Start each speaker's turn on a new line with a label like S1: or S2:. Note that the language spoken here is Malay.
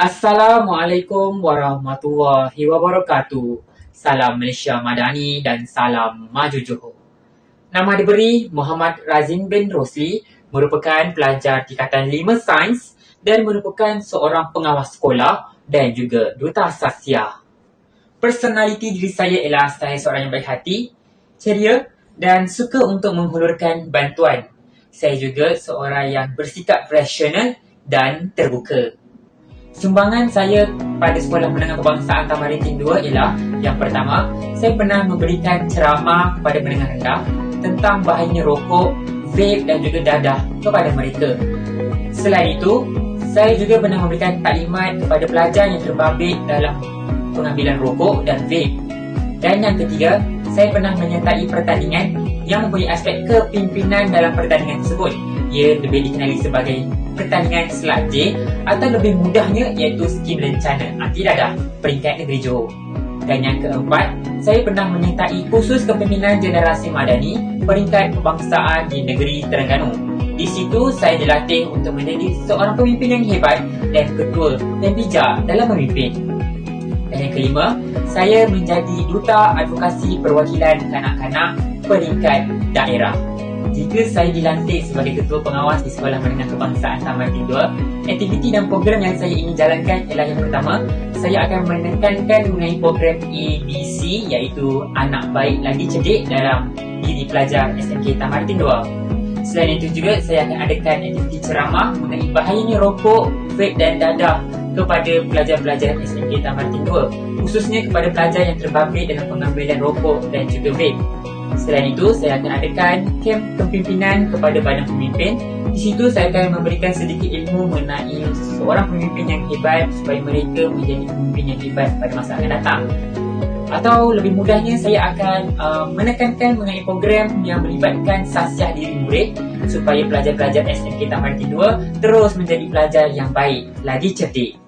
S1: Assalamualaikum warahmatullahi wabarakatuh. Salam Malaysia Madani dan salam Maju Johor. Nama diberi Muhammad Razin bin Rosli merupakan pelajar tingkatan 5 sains dan merupakan seorang pengawas sekolah dan juga duta sasia. Personaliti diri saya ialah saya seorang yang baik hati, ceria dan suka untuk menghulurkan bantuan. Saya juga seorang yang bersikap rasional dan terbuka. Sumbangan saya pada Sekolah Menengah Kebangsaan Tamarin 2 ialah yang pertama, saya pernah memberikan ceramah kepada menengah rendah tentang bahayanya rokok, vape dan juga dadah kepada mereka. Selain itu, saya juga pernah memberikan taklimat kepada pelajar yang terbabit dalam pengambilan rokok dan vape. Dan yang ketiga, saya pernah menyertai pertandingan yang mempunyai aspek kepimpinan dalam pertandingan tersebut. Ia lebih dikenali sebagai pertandingan Selat J atau lebih mudahnya iaitu skim lencana anti dadah peringkat negeri Johor. Dan yang keempat, saya pernah menyertai khusus kepimpinan generasi madani peringkat kebangsaan di negeri Terengganu. Di situ saya dilatih untuk menjadi seorang pemimpin yang hebat dan ketua dan bijak dalam memimpin. Dan yang kelima, saya menjadi duta advokasi perwakilan kanak-kanak peringkat daerah. Jika saya dilantik sebagai ketua pengawas di Sekolah Menengah Kebangsaan Taman Tinggi aktiviti dan program yang saya ingin jalankan ialah yang pertama, saya akan menekankan mengenai program ABC iaitu anak baik lagi cerdik dalam diri pelajar SMK Taman Tinggi. Selain itu juga, saya akan adakan aktiviti ceramah mengenai bahayanya rokok, vape dan dadah kepada pelajar-pelajar SMK Taman Tinggi khususnya kepada pelajar yang terbabit dalam pengambilan rokok dan juga vape. Selain itu, saya akan adakan kem kepimpinan kepada badan pemimpin. Di situ saya akan memberikan sedikit ilmu mengenai seorang pemimpin yang hebat supaya mereka menjadi pemimpin yang hebat pada masa akan datang. Atau lebih mudahnya saya akan uh, menekankan mengenai program yang melibatkan sasiah diri murid supaya pelajar-pelajar SMK Taman 2 terus menjadi pelajar yang baik, lagi cerdik.